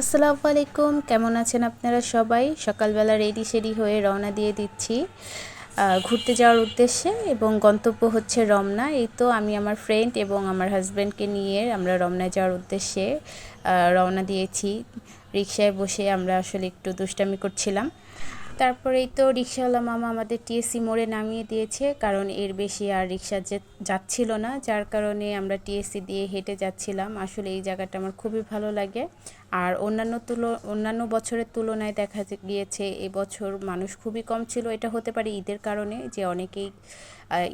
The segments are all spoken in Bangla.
আসসালামু আলাইকুম, কেমন আছেন আপনারা সবাই? সকালবেলা রেডি সেডি হয়ে রওনা দিয়ে দিচ্ছি ঘুরতে যাওয়ার উদ্দেশ্যে এবং গন্তব্য হচ্ছে রমনা। এই তো আমি আমার ফ্রেন্ড এবং আমার হাজব্যান্ডকে নিয়ে আমরা রমনা যাওয়ার উদ্দেশ্যে রওনা দিয়েছি। রিক্সায় বসে আমরা আসলে একটু দুষ্টামি করছিলাম। তারপরেই তো রিক্সাওয়ালা মামা আমাদের টিএসসি মোড়ে নামিয়ে দিয়েছে, কারণ এর বেশি আর রিক্সা যাচ্ছিল না, যার কারণে আমরা টিএসসি দিয়ে হেঁটে যাচ্ছিলাম। আসলে এই জায়গাটা আমার খুবই ভালো লাগে। আর অন্যান্য তুলো, অন্যান্য বছরের তুলনায় দেখা গিয়েছে এবছর মানুষ খুবই কম ছিল। এটা হতে পারে ঈদের কারণে যে অনেকেই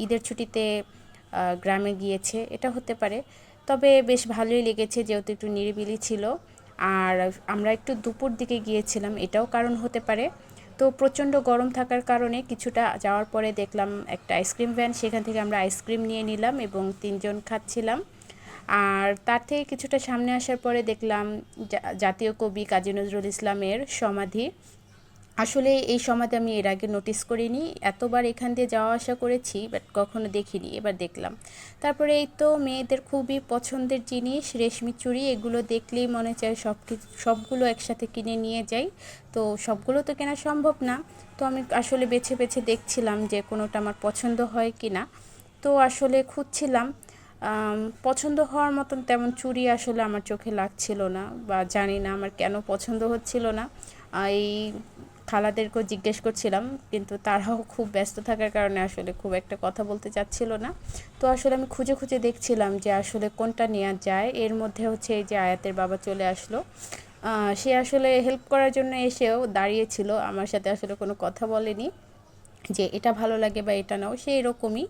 ঈদের ছুটিতে গ্রামে গিয়েছে, এটা হতে পারে। তবে বেশ ভালোই লেগেছে, যেহেতু একটু নিরিবিলি ছিল। আর আমরা একটু দুপুর দিকে গিয়েছিলাম, এটাও কারণ হতে পারে। তো প্রচণ্ড গরম থাকার কারণে কিছুটা যাওয়ার পরে দেখলাম একটা আইসক্রিম ভ্যান, সেখান থেকে আমরা আইসক্রিম নিয়ে নিলাম এবং তিনজন খাচ্ছিলাম। আর তার থেকে কিছুটা সামনে আসার পরে দেখলাম জাতীয় কবি কাজী নজরুল ইসলামের সমাধি। আসলে এই সমাধি আমি এর আগে নোটিস করিনি। এতবার এখান দিয়ে যাওয়া আসা করেছি বাট কখনো দেখিনি, এবার দেখলাম। তারপরে এই তো মেয়েদের খুবই পছন্দের জিনিস, রেশমি চুড়ি, এগুলো দেখলেই মনে চায় সব কিছু সবগুলো একসাথে কিনে নিয়ে যাই। তো সবগুলো তো কেনা সম্ভব না। তো আমি আসলে বেছে বেছে দেখছিলাম যে কোনোটা আমার পছন্দ হয় কি না। তো আসলে খুঁজছিলাম পছন্দ হওয়ার মতন তেমন চুড়ি আসলে আমার চোখে লাগছিল না বা জানি না আমার কেন পছন্দ হচ্ছিল না। এই খালাদেরকেও জিজ্ঞেস করছিলাম কিন্তু তারাও খুব ব্যস্ত থাকার কারণে আসলে খুব একটা কথা বলতে চাচ্ছিল না। তো আসলে আমি খুঁজে খুঁজে দেখছিলাম যে আসলে কোনটা নেওয়া যায়। এর মধ্যে হচ্ছে এই যে আয়াতের বাবা চলে আসলো। সে আসলে হেল্প করার জন্য এসেও দাঁড়িয়েছিল। আমার সাথে আসলে কোনো কথা বলেনি যে এটা ভালো লাগে বা এটা নাও সেই রকমই।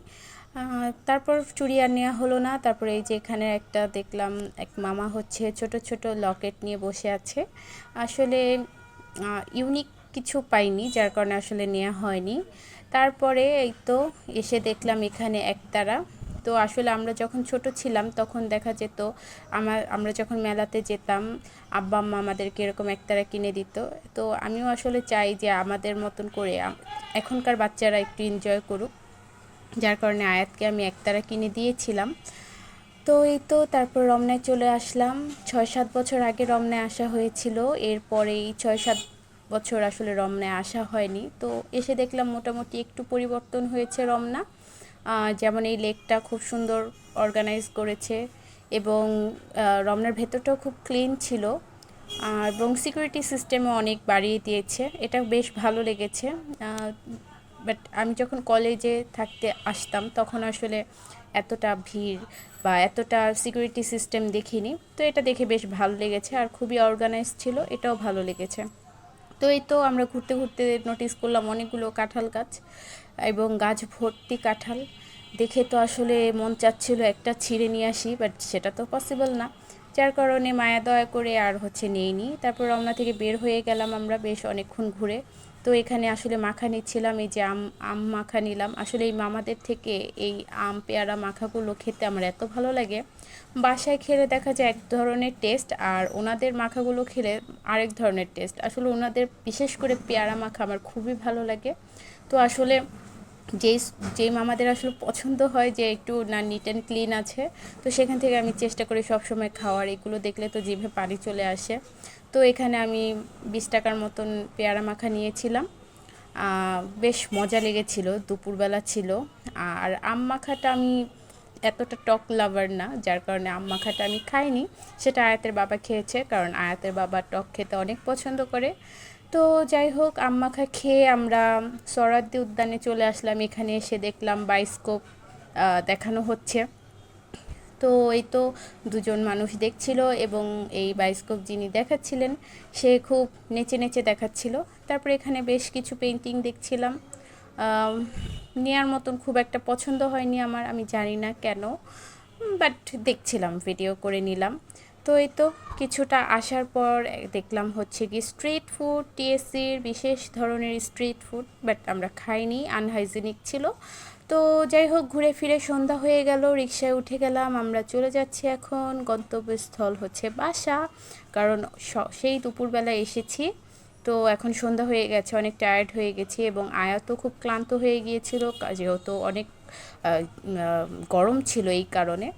আহ, তারপর চুড়ি আর নেওয়া হলো না। তারপরে এই যে এখানে একটা দেখলাম এক মামা হচ্ছে ছোট ছোট লকেট নিয়ে বসে আছে। আসলে ইউনিক কিছু পাইনি, যার কারণে আসলে নেওয়া হয়নি। তারপরে এই তো এসে দেখলাম এখানে একতারা। তো আসলে আমরা যখন ছোট ছিলাম, তখন দেখা যেত আমার, আমরা যখন মেলাতে যেতাম, আব্বা আম্মা আমাদেরকে এরকম একতারা কিনে দিত। তো আমিও আসলে চাই যে আমাদের মতন করে এখনকার বাচ্চারা একটু এনজয় করুক। যার কারণে আয়াতকে আমি একতারা কিনে দিয়েছিলাম। তো এই তো তারপর রমনায় চলে আসলাম। ছয় সাত বছর আগে রমনায় আসা হয়েছিল। এরপরেই ছয় সাত বছর আসলে রমনায় আসা হয়নি। তো এসে দেখলাম মোটামুটি একটু পরিবর্তন হয়েছে রমনা। যেমন এই লেকটা খুব সুন্দর অর্গানাইজ করেছে এবং রমনার ভেতরটাও খুব ক্লিন ছিল। আর এবং সিকিউরিটি সিস্টেমও অনেক বাড়িয়ে দিয়েছে। এটা বেশ ভালো লেগেছে। বাট আমি যখন কলেজে থাকতে আসতাম তখন আসলে এতটা ভিড় বা এতটা সিকিউরিটি সিস্টেম দেখিনি। তো এটা দেখে বেশ ভালো লেগেছে। আর খুবই অর্গানাইজ ছিল। এটাও ভালো লেগেছে। তো এই তো আমরা ঘুরতে ঘুরতে নোটিস করলাম অনেকগুলো কাঁঠাল গাছ এবং গাছ ভর্তি কাঁঠাল। দেখে তো আসলে মন চাচ্ছিল একটা ছিঁড়ে নিয়ে আসি বাট সেটা তো পসিবল না। যার কারণে মায়া দয়া করে আর হচ্ছে নেইনি। তারপর রমনা থেকে বের হয়ে গেলাম আমরা বেশ অনেকক্ষণ ঘুরে। তো এখানে আসলে মাখা নিচ্ছিলাম, এই যে আম আম মাখা নিলাম। আসলে এই মামাদের থেকে এই আম, পেয়ারা মাখাগুলো খেতে আমার এত ভালো লাগে। বাসায় খেলে দেখা যায় এক ধরনের টেস্ট আর ওনাদের মাখাগুলো খেলে আরেক ধরনের টেস্ট আসলে ওনাদের বিশেষ করে পেয়ারা মাখা আমার খুবই ভালো লাগে। তো আসলে যেই যেই মামাদের আসলে পছন্দ হয় যে একটু না নিট অ্যান্ড ক্লিন আছে, তো সেখান থেকে আমি চেষ্টা করি সবসময় খাওয়ার। এগুলো দেখলে তো জিভে পানি চলে আসে। তো এখানে আমি বিশ টাকার মতন পেয়ারা মাখা নিয়েছিলাম। বেশ মজা লেগেছিল, দুপুরবেলা ছিল। আর আম মাখাটা আমি এতটা টক লাভার না, যার কারণে আম মাখাটা আমি খাইনি। সেটা আয়াতের বাবা খেয়েছে, কারণ আয়াতের বাবা টক খেতে অনেক পছন্দ করে। তো যাই হোক, আম মাখা খেয়ে আমরা সরাদ্দি উদ্যানে চলে আসলাম। এখানে এসে দেখলাম বাইস্কোপ দেখানো হচ্ছে। তো এই তো দুজন মানুষ দেখছিল এবং এই বায়োস্কোপ যিনি দেখাচ্ছিলেন, সে খুব নেচে নেচে দেখাচ্ছিল। তারপরে এখানে বেশ কিছু পেন্টিং দেখছিলাম। নেয়ার মতন খুব একটা পছন্দ হয়নি আমার, আমি জানি না কেন বাট দেখছিলাম ভিডিও করে নিলাম। তো এই তো কিছুটা আসার পর দেখলাম হচ্ছে কি স্ট্রিট ফুড টিএসসির বিশেষ ধরনের স্ট্রিট ফুড বাট আমরা খাইনি আনহাইজেনিক ছিল। তো যাই হোক, ঘুরে ফিরে সন্ধ্যা হয়ে গেল, রিক্সায় উঠে গেলাম, আমরা চলে যাচ্ছি এখন, গন্তব্যস্থল হচ্ছে বাসা, কারণ সেই দুপুরবেলা এসেছি। তো এখন সন্ধ্যা হয়ে গেছে, অনেক টায়ার্ড হয়ে গেছি এবং আয়া তো খুব ক্লান্ত হয়ে গিয়েছিল যেহেতু অনেক গরম ছিল এই কারণে।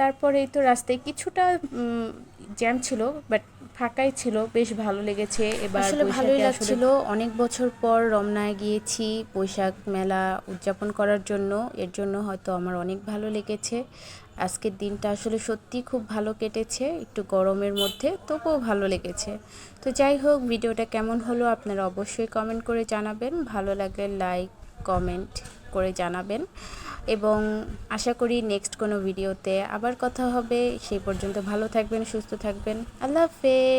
তারপরে তো রাস্তায় কিছুটা জ্যাম ছিল বাট ফাঁকাই ছিল বেশ ভালো লেগেছে। এবার আসলে ভালোই লাগছিল। অনেক বছর পর রমনায় গিয়েছি বৈশাখ মেলা উদযাপন করার জন্য। এর জন্য হয়তো আমার অনেক ভালো লেগেছে। আজকের দিনটা আসলে সত্যি খুব ভালো কেটেছে একটু গরমের মধ্যে তবুও ভালো লেগেছে। তো যাই হোক ভিডিওটা কেমন হলো আপনারা অবশ্যই কমেন্ট করে জানাবেন। ভালো লাগলে লাইক কমেন্ট করে জানাবেন। এবং আশা করি নেক্সট কোনো ভিডিওতে আবার কথা হবে। সেই পর্যন্ত ভালো থাকবেন, সুস্থ থাকবেন। আল্লাহ হাফেজ।